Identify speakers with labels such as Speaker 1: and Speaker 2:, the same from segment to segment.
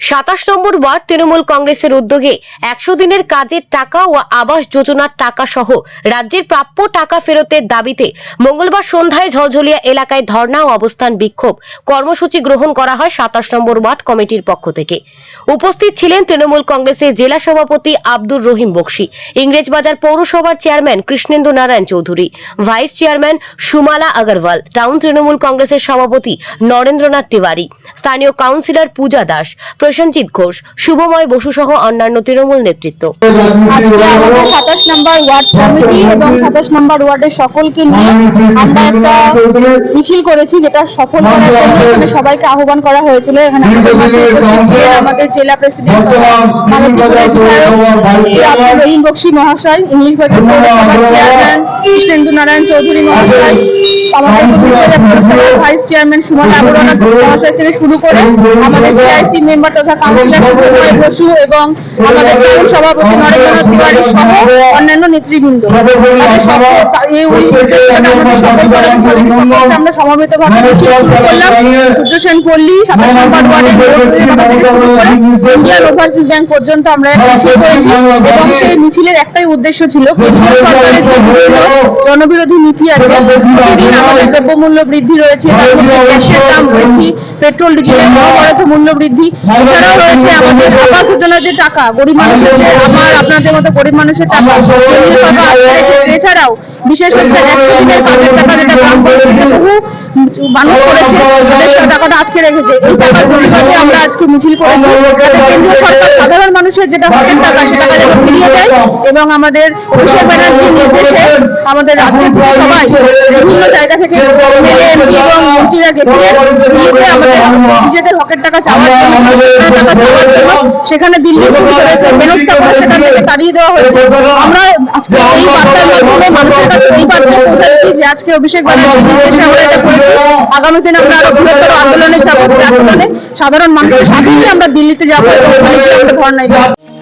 Speaker 1: সাতাশ নম্বর ওয়ার্ড তৃণমূল কংগ্রেসের উদ্যোগে একশো দিনের কাজের টাকা ও আবাস যোজনার টাকা সহ রাজ্যের প্রাপ্য টাকা ফেরতের দাবিতে মঙ্গলবার সন্ধ্যায় ঝলঝলিয়া এলাকায় ধর্ণা ও অবস্থান বিক্ষোভ কর্মসূচি গ্রহণ করা হয় সাতাশ নম্বর ওয়ার্ড কমিটির পক্ষ থেকে। উপস্থিত ছিলেন তৃণমূল কংগ্রেসের জেলা সভাপতি আব্দুর রহিম বক্সি, ইংরেজবাজার পৌরসভার chairman Krishnendu Narayan Chowdhury, vice chairman Sumala Agarwal, town Trinamool কংগ্রেসের সভাপতি নরেন্দ্রনাথ তিওয়ারি, স্থানীয় কাউন্সিলর পূজা দাস প্রসেনজিৎ ঘোষ শুভময় বসু সহ অন্যান্য তৃণমূল নেতৃত্ব।
Speaker 2: আমাদের সাতাশ নম্বর ওয়ার্ড কমিটি এবং সাতাশ নম্বর ওয়ার্ডের সকলকে নিয়ে আমরা একটা মিছিল করেছি যেটা সফল করার জন্য এখানে সবাইকে আহ্বান করা হয়েছিল। এখানে আমাদের জেলা প্রেসিডেন্ট রহিম বক্সি মহাশয় ইংলিশ চেয়ারম্যান কৃষ্ণেন্দু নারায়ণ চৌধুরী মহাশয় আমাদের ভাইস চেয়ারম্যান সুমন আগরওয়ালা মহাশয় থেকে শুরু করে আমাদের সিআইসি মেম্বার তথা কাউন্সিলর বসু এবং আমাদের সভাপতি নরেন্দ্রনাথ তিওয়ারি সহ অন্যান্য নেতৃবৃন্দ। এই আমরা সমবেতভাবে শুরু করলাম। সূর্য পল্লী সাতাশ নম্বর ইন্ডিয়ান ওভারসিজ ব্যাংক পর্যন্ত আমরা মিছিল করেছি এবং সেই মিছিলের একটাই উদ্দেশ্য ছিল সরকারের জনবিরোধী নীতি আছে প্রতিদিন আমাদের দ্রব্যমূল্য বৃদ্ধি রয়েছে দাম বৃদ্ধি। পেট্রোল ডিজেল মহাভারত মূল্য বৃদ্ধি। এছাড়াও রয়েছে আমাদের আবাস যোজনার যে টাকা গরিব মানুষের আমার আপনাদের মতো গরিব মানুষের টাকা। এছাড়াও বিশেষ হচ্ছে একশো দিনের কাজের টাকা যেটা বহু মানুষ করেছে তাদের টাকাটা আটকে রেখেছে। এই টাকার প্রতিবাদে আমরা আজকে মিছিল করেছি। যাতে কেন্দ্রীয় সরকার সাধারণ মানুষের যেটা হকের টাকা সে টাকা যেন ফিরিয়ে দেয় এবং আমাদের অভিষেক ব্যানার্জির নির্দেশে আমাদের রাজ্যের সবাই বিভিন্ন জায়গা থেকে এবং মন্ত্রীরা গেছিলেন দিল্লিতে আমাদের নিজেদের হকের টাকা চাওয়ার টাকা চাওয়ার জন্য সেখানে দিল্লি ব্যবস্থা করে সেখান থেকে তাড়িয়ে দেওয়া হয়েছে। আমরা আজকে এই বার্তার মাধ্যমে মানুষের কাছে এই বার্তা আজকে অভিষেক আগামী দিন আমরা আরও বৃহত্তর আন্দোলনে যাব। আন্দোলনে সাধারণ মানুষের সাথে আমরা দিল্লিতে যাব এবং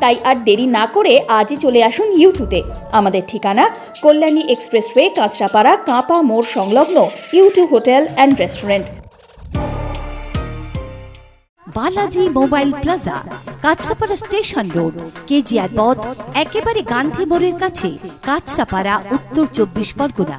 Speaker 3: তাই আর দেরি না করে আজই চলে আসুন ইউটিউবে। আমাদের ঠিকানা কল্যাণী এক্সপ্রেসওয়ে, কাঁচরাপাড়া, কাঁপা মোড় সংলগ্ন YouTube hotel and restaurant.
Speaker 4: Balaji mobile plaza, Kanchrapara station road KGR পথ, একেবারে গান্ধী মোড়ের কাছে, কাঁচরাপাড়া, উত্তর চব্বিশ পরগনা।